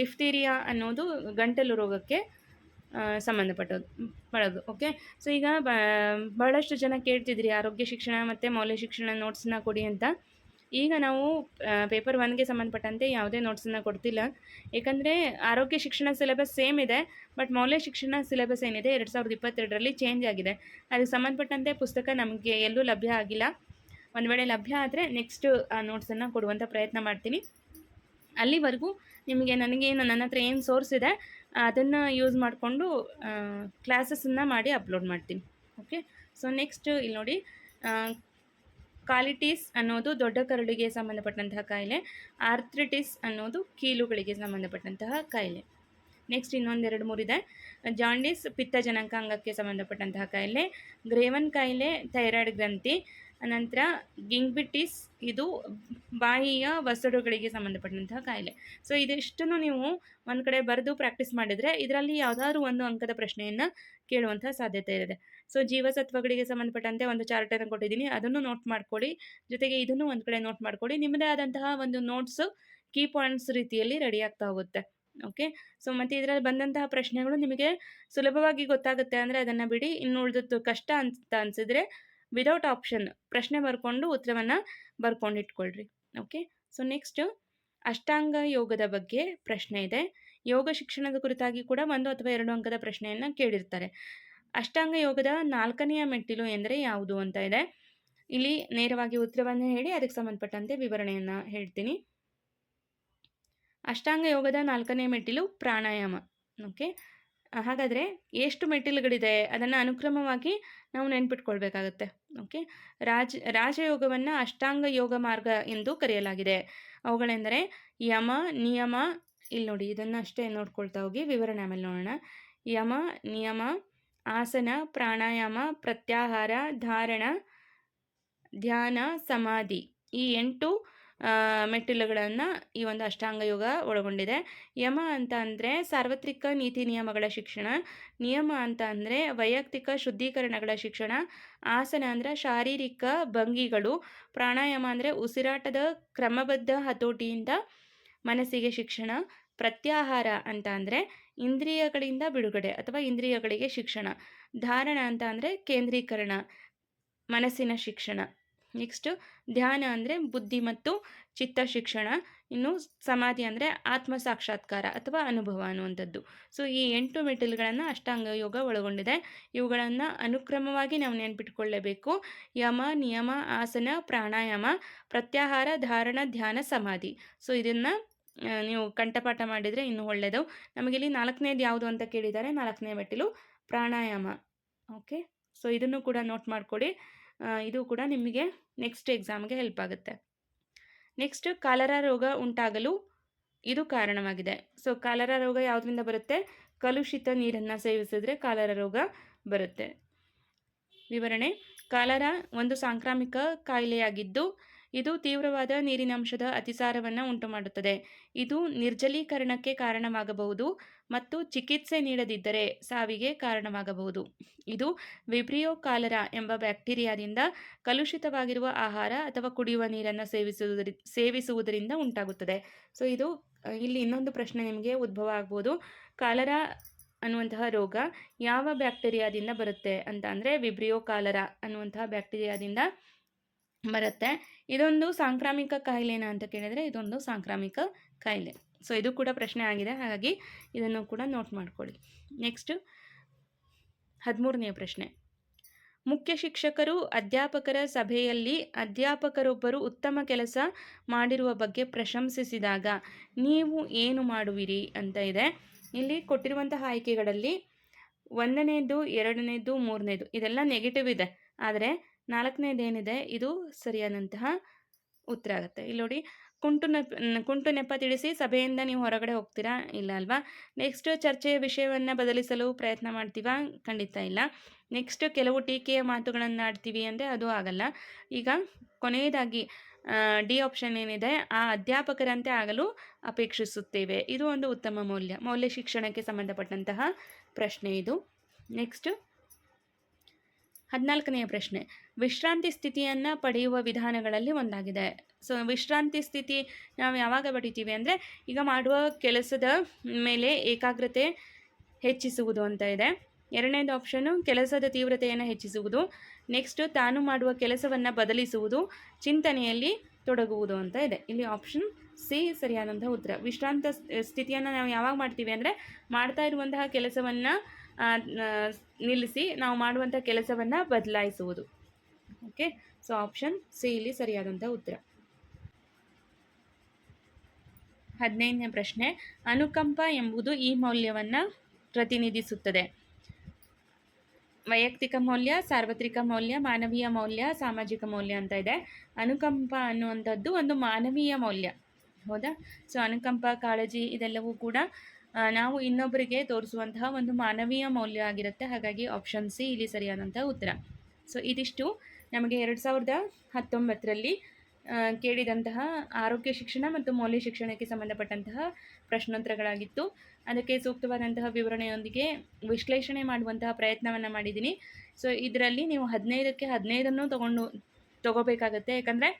[SPEAKER 1] ಡಿಫ್ತೀರಿಯಾ ಅನ್ನೋದು ಗಂಟಲು ರೋಗಕ್ಕೆ ಸಂಬಂಧಪಟ್ಟದ್ದು ಪಡೋದು ಓಕೆ ಸೊ ಈಗ ಬಹಳಷ್ಟು ಜನ ಕೇಳ್ತಿದ್ರಿ, ಆರೋಗ್ಯ ಶಿಕ್ಷಣ ಮತ್ತು ಮೌಲ್ಯ ಶಿಕ್ಷಣ ನೋಟ್ಸನ್ನ ಕೊಡಿ ಅಂತ. ಈಗ ನಾವು ಪೇಪರ್ ಒನ್ಗೆ ಸಂಬಂಧಪಟ್ಟಂತೆ ಯಾವುದೇ ನೋಟ್ಸನ್ನು ಕೊಡ್ತಿಲ್ಲ. ಏಕೆಂದರೆ ಆರೋಗ್ಯ ಶಿಕ್ಷಣ ಸಿಲೆಬಸ್ ಸೇಮ್ ಇದೆ ಬಟ್ ಮೌಲ್ಯ ಶಿಕ್ಷಣ ಸಿಲೆಬಸ್ ಏನಿದೆ, ಎರಡು ಸಾವಿರದ ಇಪ್ಪತ್ತೆರಡರಲ್ಲಿ ಚೇಂಜ್ ಆಗಿದೆ. ಅದಕ್ಕೆ ಸಂಬಂಧಪಟ್ಟಂತೆ ಪುಸ್ತಕ ನಮಗೆ ಎಲ್ಲೂ ಲಭ್ಯ ಆಗಿಲ್ಲ. ಒಂದು ವೇಳೆ ಲಭ್ಯ ಆದರೆ ನೆಕ್ಸ್ಟ್ ಆ ನೋಟ್ಸನ್ನು ಕೊಡುವಂಥ ಪ್ರಯತ್ನ ಮಾಡ್ತೀನಿ. ಅಲ್ಲಿವರೆಗೂ ನಿಮಗೆ ನನಗೆ ನನ್ನ ಹತ್ರ ಏನು ಸೋರ್ಸ್ ಇದೆ, ಅದನ್ನು ಯೂಸ್ ಮಾಡಿಕೊಂಡು ಕ್ಲಾಸಸ್ಸನ್ನು ಮಾಡಿ ಅಪ್ಲೋಡ್ ಮಾಡ್ತೀನಿ. ಓಕೆ ಸೊ ನೆಕ್ಸ್ಟ್ ಇಲ್ಲಿ ನೋಡಿ ಕಾಲಿಟೀಸ್ ಅನ್ನೋದು ದೊಡ್ಡ ಕರುಳಿಗೆ ಸಂಬಂಧಪಟ್ಟಂತಹ ಕಾಯಿಲೆ, ಆರ್ಥ್ರಿಟಿಸ್ ಅನ್ನೋದು ಕೀಲುಗಳಿಗೆ ಸಂಬಂಧಪಟ್ಟಂತಹ ಕಾಯಿಲೆ. ನೆಕ್ಸ್ಟ್ ಇನ್ನೊಂದೆರಡು ಮೂರಿದೆ ಜಾಂಡಿಸ್ ಪಿತ್ತ ಜನಾಂಗಾಂಗಕ್ಕೆ ಸಂಬಂಧಪಟ್ಟಂತಹ ಕಾಯಿಲೆ ಗ್ರೇವನ್ ಕಾಯಿಲೆ ಥೈರಾಯ್ಡ್ ಗ್ರಂಥಿ ಅನಂತರ ಗಿಂಗ್ಬಿಟಿಸ್, ಇದು ಬಾಯಿಯ ವಸಡುಗಳಿಗೆ ಸಂಬಂಧಪಟ್ಟಂತಹ ಕಾಯಿಲೆ. ಸೊ ಇದಿಷ್ಟನ್ನು ನೀವು ಒಂದು ಕಡೆ ಬರೆದು ಪ್ರಾಕ್ಟೀಸ್ ಮಾಡಿದರೆ, ಇದರಲ್ಲಿ ಯಾವುದಾದ್ರೂ ಒಂದು ಅಂಕದ ಪ್ರಶ್ನೆಯನ್ನು ಕೇಳುವಂಥ ಸಾಧ್ಯತೆ ಇದೆ. ಸೊ ಜೀವಸತ್ವಗಳಿಗೆ ಸಂಬಂಧಪಟ್ಟಂತೆ ಒಂದು ಚಾರ್ಟನ್ನು ಕೊಟ್ಟಿದ್ದೀನಿ. ಅದನ್ನು ನೋಟ್ ಮಾಡ್ಕೊಳ್ಳಿ. ಜೊತೆಗೆ ಇದನ್ನು ಒಂದು ಕಡೆ ನೋಟ್ ಮಾಡ್ಕೊಳ್ಳಿ. ನಿಮ್ಮದೇ ಆದಂತಹ ಒಂದು ನೋಟ್ಸು ಕೀ ಪಾಯಿಂಟ್ಸ್ ರೀತಿಯಲ್ಲಿ ರೆಡಿ ಆಗ್ತಾ ಹೋಗುತ್ತೆ. ಓಕೆ ಸೊ ಮತ್ತು ಇದರಲ್ಲಿ ಬಂದಂತಹ ಪ್ರಶ್ನೆಗಳು ನಿಮಗೆ ಸುಲಭವಾಗಿ ಗೊತ್ತಾಗುತ್ತೆ ಅಂದರೆ ಅದನ್ನು ಬಿಡಿ. ಇನ್ನು ಉಳಿದದ್ದು ಕಷ್ಟ ಅಂತ ಅನಿಸಿದ್ರೆ ವಿದೌಟ್ ಆಪ್ಷನ್ ಪ್ರಶ್ನೆ ಬರ್ಕೊಂಡು ಉತ್ತರವನ್ನು ಬರ್ಕೊಂಡು ಇಟ್ಕೊಳ್ರಿ. ಓಕೆ ಸೊ ನೆಕ್ಸ್ಟು ಅಷ್ಟಾಂಗ ಯೋಗದ ಬಗ್ಗೆ ಪ್ರಶ್ನೆ ಇದೆ. ಯೋಗ ಶಿಕ್ಷಣದ ಕುರಿತಾಗಿ ಕೂಡ ಒಂದು ಅಥವಾ ಎರಡು ಅಂಕದ ಪ್ರಶ್ನೆಯನ್ನು ಕೇಳಿರ್ತಾರೆ. ಅಷ್ಟಾಂಗ ಯೋಗದ ನಾಲ್ಕನೆಯ ಮೆಟ್ಟಿಲು ಎಂದರೆ ಯಾವುದು ಅಂತ ಇದೆ. ಇಲ್ಲಿ ನೇರವಾಗಿ ಉತ್ತರವನ್ನು ಹೇಳಿ, ಅದಕ್ಕೆ ಸಂಬಂಧಪಟ್ಟಂತೆ ವಿವರಣೆಯನ್ನು ಹೇಳ್ತೀನಿ. ಅಷ್ಟಾಂಗ ಯೋಗದ ನಾಲ್ಕನೇ ಮೆಟ್ಟಿಲು ಪ್ರಾಣಾಯಾಮ. ಓಕೆ? ಹಾಗಾದರೆ ಎಷ್ಟು ಮೆಟ್ಟಿಲುಗಳಿದೆ? ಅದನ್ನು ಅನುಕ್ರಮವಾಗಿ ನಾವು ನೆನ್ಪಿಟ್ಕೊಳ್ಬೇಕಾಗತ್ತೆ. ಓಕೆ? ರಾಜ, ರಾಜಯೋಗವನ್ನು ಅಷ್ಟಾಂಗ ಯೋಗ ಮಾರ್ಗ ಎಂದು ಕರೆಯಲಾಗಿದೆ. ಅವುಗಳೆಂದರೆ ಯಮ, ನಿಯಮ ಇಲ್ಲಿ ನೋಡಿ ಇದನ್ನು ಅಷ್ಟೇ ನೋಡ್ಕೊಳ್ತಾ ಹೋಗಿ ವಿವರಣೆ ಆಮೇಲೆ ನೋಡೋಣ. ಯಮ, ನಿಯಮ ಆಸನ, ಪ್ರಾಣಾಯಾಮ, ಪ್ರತ್ಯಾಹಾರ, ಧಾರಣ, ಧ್ಯಾನ, ಸಮಾಧಿ ಈ ಎಂಟು ಮೆಟ್ಟಿಲುಗಳನ್ನು ಈ ಒಂದು ಅಷ್ಟಾಂಗ ಯೋಗ ಒಳಗೊಂಡಿದೆ. ಯಮ ಅಂತ ಅಂದರೆ ಸಾರ್ವತ್ರಿಕ ನೀತಿ ನಿಯಮಗಳ ಶಿಕ್ಷಣ, ನಿಯಮ ಅಂತ ಅಂದರೆ ವೈಯಕ್ತಿಕ ಶುದ್ಧೀಕರಣಗಳ ಶಿಕ್ಷಣ, ಆಸನ ಅಂದರೆ ಶಾರೀರಿಕ ಭಂಗಿಗಳು, ಪ್ರಾಣಾಯಾಮ ಅಂದರೆ ಉಸಿರಾಟದ ಕ್ರಮಬದ್ಧ ಹತೋಟಿಯಿಂದ ಮನಸ್ಸಿಗೆ ಶಿಕ್ಷಣ, ಪ್ರತ್ಯಾಹಾರ ಅಂತ ಅಂದರೆ ಇಂದ್ರಿಯಗಳಿಂದ ಬಿಡುಗಡೆ ಅಥವಾ ಇಂದ್ರಿಯಗಳಿಗೆ ಶಿಕ್ಷಣ. ಧಾರಣ ಅಂತ ಅಂದರೆ ಕೇಂದ್ರೀಕರಣ, ಮನಸ್ಸಿನ ಶಿಕ್ಷಣ. ನೆಕ್ಸ್ಟು ಧ್ಯಾನ ಅಂದರೆ ಬುದ್ಧಿ ಮತ್ತು ಚಿತ್ತ ಶಿಕ್ಷಣ. ಇನ್ನು ಸಮಾಧಿ ಅಂದರೆ ಆತ್ಮ ಸಾಕ್ಷಾತ್ಕಾರ ಅಥವಾ ಅನುಭವ ಅನ್ನುವಂಥದ್ದು. ಸೊ ಈ ಎಂಟು ಮೆಟ್ಟಿಲುಗಳನ್ನು ಅಷ್ಟಾಂಗ ಯೋಗ ಒಳಗೊಂಡಿದೆ. ಇವುಗಳನ್ನು ಅನುಕ್ರಮವಾಗಿ ನಾವು ನೆನ್ಪಿಟ್ಕೊಳ್ಳೇಬೇಕು. ಯಮ, ನಿಯಮ, ಆಸನ, ಪ್ರಾಣಾಯಾಮ, ಪ್ರತ್ಯಾಹಾರ, ಧಾರಣ, ಧ್ಯಾನ, ಸಮಾಧಿ. ಸೊ ಇದನ್ನು ನೀವು ಕಂಠಪಾಠ ಮಾಡಿದರೆ ಇನ್ನೂ ಒಳ್ಳೆಯದು ನಮಗಿಲ್ಲಿ ನಾಲ್ಕನೇದು ಯಾವುದು ಅಂತ ಕೇಳಿದ್ದಾರೆ, ನಾಲ್ಕನೇ ಮೆಟ್ಟಿಲು ಪ್ರಾಣಾಯಾಮ. ಓಕೆ? ಸೊ, ಇದನ್ನು ಕೂಡ ನೋಟ್ ಮಾಡಿಕೊಡಿ. ಇದು ಕೂಡ ನಿಮಗೆ ನೆಕ್ಸ್ಟ್ ಎಕ್ಸಾಮ್ಗೆ ಹೆಲ್ಪ್ ಆಗುತ್ತೆ. ನೆಕ್ಸ್ಟ್, ಕಾಲರ ರೋಗ ಉಂಟಾಗಲು ಇದು ಕಾರಣವಾಗಿದೆ. ಸೊ, ಕಾಲರ ರೋಗ ಯಾವುದರಿಂದ ಬರುತ್ತೆ? ಕಲುಷಿತ ನೀರನ್ನು ಸೇವಿಸಿದ್ರೆ ಕಾಲರ ರೋಗ ಬರುತ್ತೆ. ವಿವರಣೆ, ಕಾಲರ ಒಂದು ಸಾಂಕ್ರಾಮಿಕ ಕಾಯಿಲೆಯಾಗಿದ್ದು ಇದು ತೀವ್ರವಾದ ನೀರಿನಂಶದ ಅತಿಸಾರವನ್ನು ಉಂಟುಮಾಡುತ್ತದೆ. ಇದು ನಿರ್ಜಲೀಕರಣಕ್ಕೆ ಕಾರಣವಾಗಬಹುದು ಮತ್ತು ಚಿಕಿತ್ಸೆ ನೀಡದಿದ್ದರೆ ಸಾವಿಗೆ ಕಾರಣವಾಗಬಹುದು. ಇದು ವಿಬ್ರಿಯೋ ಕಾಲರ ಎಂಬ ಬ್ಯಾಕ್ಟೀರಿಯಾದಿಂದ ಕಲುಷಿತವಾಗಿರುವ ಆಹಾರ ಅಥವಾ ಕುಡಿಯುವ ನೀರನ್ನು ಸೇವಿಸುವುದರಿ, ಸೇವಿಸುವುದರಿಂದ ಉಂಟಾಗುತ್ತದೆ. ಸೊ, ಇದು, ಇಲ್ಲಿ ಇನ್ನೊಂದು ಪ್ರಶ್ನೆ ನಿಮಗೆ ಉದ್ಭವ ಆಗ್ಬೋದು. ಕಾಲರಾ ಅನ್ನುವಂತಹ ರೋಗ ಯಾವ ಬ್ಯಾಕ್ಟೀರಿಯಾದಿಂದ ಬರುತ್ತೆ ಅಂತ ಅಂದರೆ ವಿಬ್ರಿಯೋ ಕಾಲರ ಅನ್ನುವಂತಹ ಬ್ಯಾಕ್ಟೀರಿಯಾದಿಂದ ಬರುತ್ತೆ. ಇದೊಂದು ಸಾಂಕ್ರಾಮಿಕ ಕಾಯಿಲೆನ ಅಂತ ಕೇಳಿದರೆ ಇದೊಂದು ಸಾಂಕ್ರಾಮಿಕ ಕಾಯಿಲೆ. ಸೊ ಇದು ಕೂಡ ಪ್ರಶ್ನೆ ಆಗಿದೆ. ಹಾಗಾಗಿ ಇದನ್ನು ಕೂಡ ನೋಟ್ ಮಾಡ್ಕೊಳ್ಳಿ. ನೆಕ್ಸ್ಟ್ ಹದಿಮೂರನೆಯ ಪ್ರಶ್ನೆ. ಮುಖ್ಯ ಶಿಕ್ಷಕರು ಅಧ್ಯಾಪಕರ ಸಭೆಯಲ್ಲಿ ಅಧ್ಯಾಪಕರೊಬ್ಬರು ಉತ್ತಮ ಕೆಲಸ ಮಾಡಿರುವ ಬಗ್ಗೆ ಪ್ರಶಂಸಿಸಿದಾಗ ನೀವು ಏನು ಮಾಡುವಿರಿ ಅಂತ ಇದೆ. ಇಲ್ಲಿ ಕೊಟ್ಟಿರುವಂತಹ ಆಯ್ಕೆಗಳಲ್ಲಿ ಒಂದನೇದು, ಎರಡನೇದು, ಮೂರನೇದು ಇದೆಲ್ಲ ನೆಗೆಟಿವ್ ಇದೆ. ಆದರೆ ನಾಲ್ಕನೇದೇನಿದೆ? ಇದು ಸರಿಯಾದಂತಹ ಉತ್ತರ ಆಗುತ್ತೆ. ಇಲ್ಲಿ ನೋಡಿ, ಕುಂಟು ನೆಪ ಕುಂಟು ನೆಪ ತಿಳಿಸಿ, ಸಭೆಯಿಂದ ನೀವು ಹೊರಗಡೆ ಹೋಗ್ತೀರಾ? ಇಲ್ಲ ಅಲ್ವಾ? ನೆಕ್ಸ್ಟ್ ಚರ್ಚೆಯ ವಿಷಯವನ್ನು ಬದಲಿಸಲು ಪ್ರಯತ್ನ ಮಾಡ್ತೀವಾ? ಖಂಡಿತ ಇಲ್ಲ. ನೆಕ್ಸ್ಟ್ ಕೆಲವು ಟೀಕೆಯ ಮಾತುಗಳನ್ನು ಆಡ್ತೀವಿ ಅಂದರೆ ಅದು ಆಗಲ್ಲ. ಈಗ ಕೊನೆಯದಾಗಿ ಡಿ ಆಪ್ಷನ್ ಏನಿದೆ? ಆ ಅಧ್ಯಾಪಕರಂತೆ ಆಗಲು ಅಪೇಕ್ಷಿಸುತ್ತೇವೆ. ಇದು ಒಂದು ಉತ್ತಮ ಮೌಲ್ಯ. ಮೌಲ್ಯ ಶಿಕ್ಷಣಕ್ಕೆ ಸಂಬಂಧಪಟ್ಟಂತಹ ಪ್ರಶ್ನೆ ಇದು. ನೆಕ್ಸ್ಟ್ ಹದಿನಾಲ್ಕನೆಯ ಪ್ರಶ್ನೆ. ವಿಶ್ರಾಂತಿ ಸ್ಥಿತಿಯನ್ನು ಪಡೆಯುವ ವಿಧಾನಗಳಲ್ಲಿ ಒಂದಾಗಿದೆ. ಸೊ ವಿಶ್ರಾಂತಿ ಸ್ಥಿತಿ ನಾವು ಯಾವಾಗ ಪಡಿತೀವಿ ಅಂದರೆ, ಈಗ ಮಾಡುವ ಕೆಲಸದ ಮೇಲೆ ಏಕಾಗ್ರತೆ ಹೆಚ್ಚಿಸುವುದು ಅಂತ ಇದೆ. ಎರಡನೇದು ಆಪ್ಷನು ಕೆಲಸದ ತೀವ್ರತೆಯನ್ನು ಹೆಚ್ಚಿಸುವುದು. ನೆಕ್ಸ್ಟ್ ತಾನು ಮಾಡುವ ಕೆಲಸವನ್ನು ಬದಲಿಸುವುದು, ಚಿಂತನೆಯಲ್ಲಿ ತೊಡಗುವುದು ಅಂತ ಇದೆ. ಇಲ್ಲಿ ಆಪ್ಷನ್ ಸಿ ಸರಿಯಾದಂಥ ಉತ್ತರ. ವಿಶ್ರಾಂತ ಸ್ಥಿತಿಯನ್ನು ನಾವು ಯಾವಾಗ ಮಾಡ್ತೀವಿ ಅಂದರೆ, ಮಾಡ್ತಾ ಇರುವಂತಹ ಕೆಲಸವನ್ನು ನಿಲ್ಲಿಸಿ ನಾವು ಮಾಡುವಂಥ ಕೆಲಸವನ್ನು ಬದಲಾಯಿಸುವುದು. ಓಕೆ ಸೊ ಆಪ್ಷನ್ ಸಿ ಇಲ್ಲಿ ಸರಿಯಾದಂಥ ಉತ್ತರ. ಹದಿನೈದನೇ ಪ್ರಶ್ನೆ, ಅನುಕಂಪ ಎಂಬುದು ಈ ಮೌಲ್ಯವನ್ನು ಪ್ರತಿನಿಧಿಸುತ್ತದೆ. ವೈಯಕ್ತಿಕ ಮೌಲ್ಯ, ಸಾರ್ವತ್ರಿಕ ಮೌಲ್ಯ, ಮಾನವೀಯ ಮೌಲ್ಯ, ಸಾಮಾಜಿಕ ಮೌಲ್ಯ ಅಂತ ಇದೆ. ಅನುಕಂಪ ಅನ್ನುವಂಥದ್ದು ಒಂದು ಮಾನವೀಯ ಮೌಲ್ಯ. ಹೌದಾ? ಸೊ ಅನುಕಂಪ, ಕಾಳಜಿ ಇದೆಲ್ಲವೂ ಕೂಡ ನಾವು ಇನ್ನೊಬ್ಬರಿಗೆ ತೋರಿಸುವಂತಹ ಒಂದು ಮಾನವೀಯ ಮೌಲ್ಯ ಆಗಿರುತ್ತೆ. ಹಾಗಾಗಿ ಆಪ್ಷನ್ ಸಿ ಇಲ್ಲಿ ಸರಿಯಾದಂಥ ಉತ್ತರ. ಸೊ ಇದಿಷ್ಟು ನಮಗೆ ಎರಡು ಸಾವಿರದ ಹತ್ತೊಂಬತ್ತರಲ್ಲಿ ಕೇಳಿದಂತಹ ಆರೋಗ್ಯ ಶಿಕ್ಷಣ ಮತ್ತು ಮೌಲ್ಯ ಶಿಕ್ಷಣಕ್ಕೆ ಸಂಬಂಧಪಟ್ಟಂತಹ ಪ್ರಶ್ನೋತ್ತರಗಳಾಗಿತ್ತು. ಅದಕ್ಕೆ ಸೂಕ್ತವಾದಂತಹ ವಿವರಣೆಯೊಂದಿಗೆ ವಿಶ್ಲೇಷಣೆ ಮಾಡುವಂತಹ ಪ್ರಯತ್ನವನ್ನು ಮಾಡಿದ್ದೀನಿ. ಸೊ ಇದರಲ್ಲಿ ನೀವು ಹದಿನೈದಕ್ಕೆ ಹದಿನೈದನ್ನು ತಗೊಂಡು ತಗೋಬೇಕಾಗತ್ತೆ. ಯಾಕಂದರೆ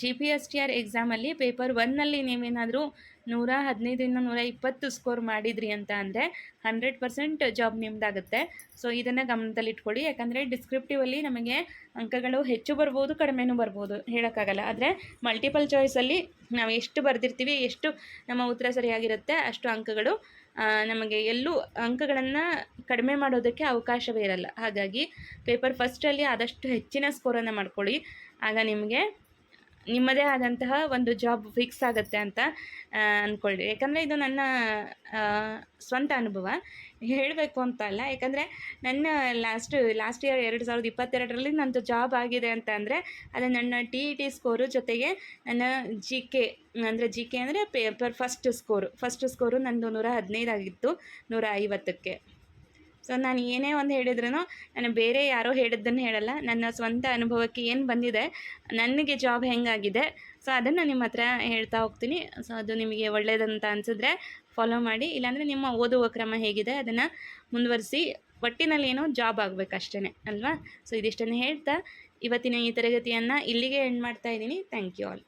[SPEAKER 1] G P S T R ಎಕ್ಸಾಮಲ್ಲಿ ಪೇಪರ್ ಒನ್ನಲ್ಲಿ ನೀವೇನಾದರೂ ನೂರ ಹದಿನೈದರಿಂದ ನೂರ ಇಪ್ಪತ್ತು ಸ್ಕೋರ್ ಮಾಡಿದ್ರಿ ಅಂತ ಅಂದರೆ ಹಂಡ್ರೆಡ್ ಪರ್ಸೆಂಟ್ ಜಾಬ್ ನಿಮ್ಮದಾಗುತ್ತೆ ಸೊ ಇದನ್ನು ಗಮನದಲ್ಲಿಟ್ಕೊಳ್ಳಿ. ಯಾಕಂದರೆ ಡಿಸ್ಕ್ರಿಪ್ಟಿವಲ್ಲಿ ನಮಗೆ ಅಂಕಗಳು ಹೆಚ್ಚು ಬರ್ಬೋದು, ಕಡಿಮೆನೂ ಬರ್ಬೋದು ಹೇಳೋಕ್ಕಾಗಲ್ಲ. ಆದರೆ ಮಲ್ಟಿಪಲ್ ಚಾಯ್ಸಲ್ಲಿ ನಾವು ಎಷ್ಟು ಬರೆದಿರ್ತೀವಿ, ಎಷ್ಟು ನಮ್ಮ ಉತ್ತರ ಸರಿಯಾಗಿರುತ್ತೆ, ಅಷ್ಟು ಅಂಕಗಳು ನಮಗೆ ಎಲ್ಲೂ ಅಂಕಗಳನ್ನು ಕಡಿಮೆ ಮಾಡೋದಕ್ಕೆ ಅವಕಾಶವೇ ಇರಲ್ಲ. ಹಾಗಾಗಿ ಪೇಪರ್ ಫಸ್ಟಲ್ಲಿ ಆದಷ್ಟು ಹೆಚ್ಚಿನ ಸ್ಕೋರನ್ನು ಮಾಡ್ಕೊಳ್ಳಿ. ಆಗ ನಿಮಗೆ ನಿಮ್ಮದೇ ಆದಂತಹ ಒಂದು ಜಾಬ್ ಫಿಕ್ಸ್ ಆಗುತ್ತೆ ಅಂತ ಅಂದ್ಕೊಳ್ಳಿ ಯಾಕಂದರೆ ಇದು ನನ್ನ ಸ್ವಂತ ಅನುಭವ. ಹೇಳಬೇಕು ಅಂತ ಅಲ್ಲ, ಯಾಕಂದರೆ ನನ್ನ ಲಾಸ್ಟ್ ಲಾಸ್ಟ್ ಇಯರ್ ಎರಡು ಸಾವಿರದ ಇಪ್ಪತ್ತೆರಡರಲ್ಲಿ ನಂದು ಜಾಬ್ ಆಗಿದೆ ಅಂತ ಅಂದರೆ, ಅದು ನನ್ನ ಟಿ ಇ ಟಿ ಸ್ಕೋರು ಜೊತೆಗೆ ನನ್ನ ಜಿ ಕೆ ಅಂದರೆ ಜಿ ಕೆ ಅಂದರೆ paper first score first score ನಂದು ನೂರ ಹದಿನೈದಾಗಿತ್ತು ನೂರ ಐವತ್ತಕ್ಕೆ. ಸೊ ನಾನು ಏನೇ ಒಂದು ಹೇಳಿದ್ರೂ ನಾನು ಬೇರೆ ಯಾರೋ ಹೇಳಿದ್ದನ್ನು ಹೇಳಲ್ಲ. ನನ್ನ ಸ್ವಂತ ಅನುಭವಕ್ಕೆ ಏನು ಬಂದಿದೆ, ನನಗೆ ಜಾಬ್ ಹೆಂಗಾಗಿದೆ ಸೊ ಅದನ್ನು ನಿಮ್ಮ ಹತ್ರ ಹೇಳ್ತಾ ಹೋಗ್ತೀನಿ. ಸೊ ಅದು ನಿಮಗೆ ಒಳ್ಳೆಯದಂತ ಅನಿಸಿದ್ರೆ ಫಾಲೋ ಮಾಡಿ. ಇಲ್ಲಾಂದರೆ ನಿಮ್ಮ ಓದುವ ಕ್ರಮ ಹೇಗಿದೆ ಅದನ್ನು ಮುಂದುವರಿಸಿ. ಒಟ್ಟಿನಲ್ಲಿ ಏನೋ ಜಾಬ್ ಆಗಬೇಕಷ್ಟೇ ಅಲ್ವಾ? ಸೊ ಇದಿಷ್ಟನ್ನು ಹೇಳ್ತಾ ಇವತ್ತಿನ ಈ ತರಗತಿಯನ್ನು ಇಲ್ಲಿಗೆ ಎಂಡ್ ಮಾಡ್ತಾ ಇದ್ದೀನಿ. Thank you all